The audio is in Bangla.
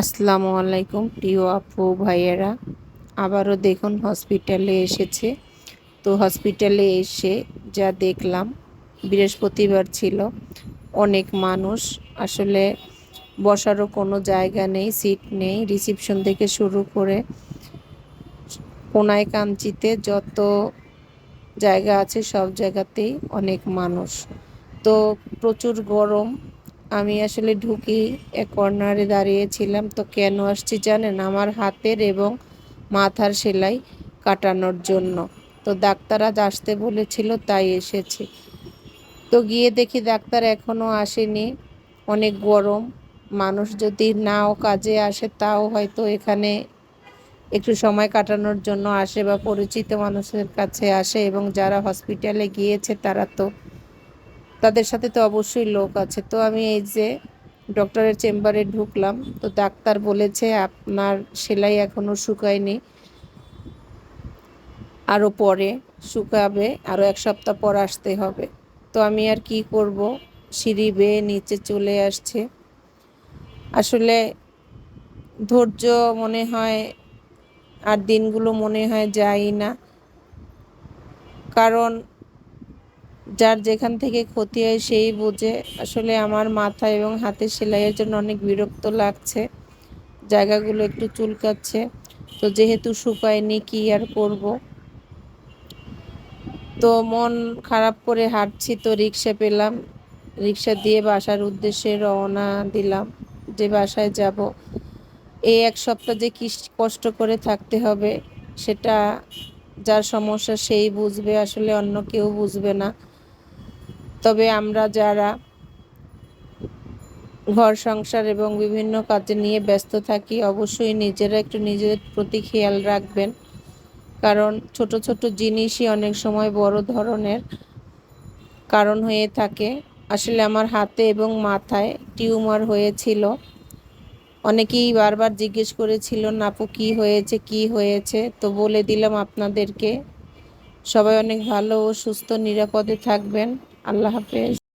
আসসালামু আলাইকুম প্রিয় আপু, ভাইয়েরা। আবারও দেখুন, হসপিটালে এসেছে। তো হসপিটালে এসে যা দেখলাম, বৃহস্পতিবার ছিল। অনেক মানুষ, আসলে বসারও কোনো জায়গা নেই, সিট নেই। রিসিপশন থেকে শুরু করে কোনায় কাঞ্চিতে যত জায়গা আছে, সব জায়গাতেই অনেক মানুষ। তো প্রচুর গরম আমি আসলে ঢুকি এক কর্নারে দাঁড়িয়েছিলাম তো কেন আসছি জানেন? আমার হাতের এবং মাথার সেলাই কাটানোর জন্য। তো ডাক্তার আজ আসতে বলেছিল, তাই এসেছি। তো গিয়ে দেখি ডাক্তার এখনও আসেনি। অনেক গরম। মানুষ যদি নাও কাজে আসে, তাও হয়তো এখানে একটু সময় কাটানোর জন্য আসে বা পরিচিত মানুষের কাছে আসে এবং যারা হসপিটালে গিয়েছে, তারা তো তাদের সাথে তো অবশ্যই লোক আছে। তো আমি এই যে ডক্টরের চেম্বারে ঢুকলাম, তো ডাক্তার বলেছে আপনার সেলাই এখনও শুকায়নি, আরও পরে শুকাবে, আরও এক সপ্তাহ পর আসতে হবে। তো আমি আর কি করব? সিঁড়ি বেয়ে নিচে চলে আসছে। আসলে ধৈর্য মনে হয় আর দিনগুলো মনে হয় যাই না। কারণ যার যেখান থেকে ক্ষতি হয় সেই বোঝে। আসলে আমার মাথা এবং হাতের সেলাইয়ের জন্য অনেক বিরক্ত লাগছে। জায়গাগুলো একটু চুলকাচ্ছে। তো যেহেতু শুকায়নি কি আর করব? তো মন খারাপ করে হাঁটছি, তো রিক্সা পেলাম। রিক্সা দিয়ে বাসার উদ্দেশ্যে রওনা দিলাম যে বাসায় যাব। এই এক সপ্তাহ যে কি কষ্ট করে থাকতে হবে, সেটা যার সমস্যা সেই বুঝবে। আসলে অন্য কেউ বুঝবে না। তবে আমরা যারা ঘর, সংসার এবং বিভিন্ন কাজে নিয়ে ব্যস্ত থাকি, অবশ্যই নিজেরা একটু নিজেদের প্রতি খেয়াল রাখবেন। কারণ ছোট ছোট জিনিসই অনেক সময় বড় ধরনের কারণ হয়ে থাকে। আসলে আমার হাতে এবং মাথায় টিউমার হয়েছিল। অনেকেই বারবার জিজ্ঞেস করেছিল, নাপু, কি হয়েছে? কি হয়েছে? তো বলে দিলাম আপনাদেরকে। সবাই অনেক ভালো ও সুস্থ, নিরাপদে থাকবেন। আল্লাহ হাফেজ।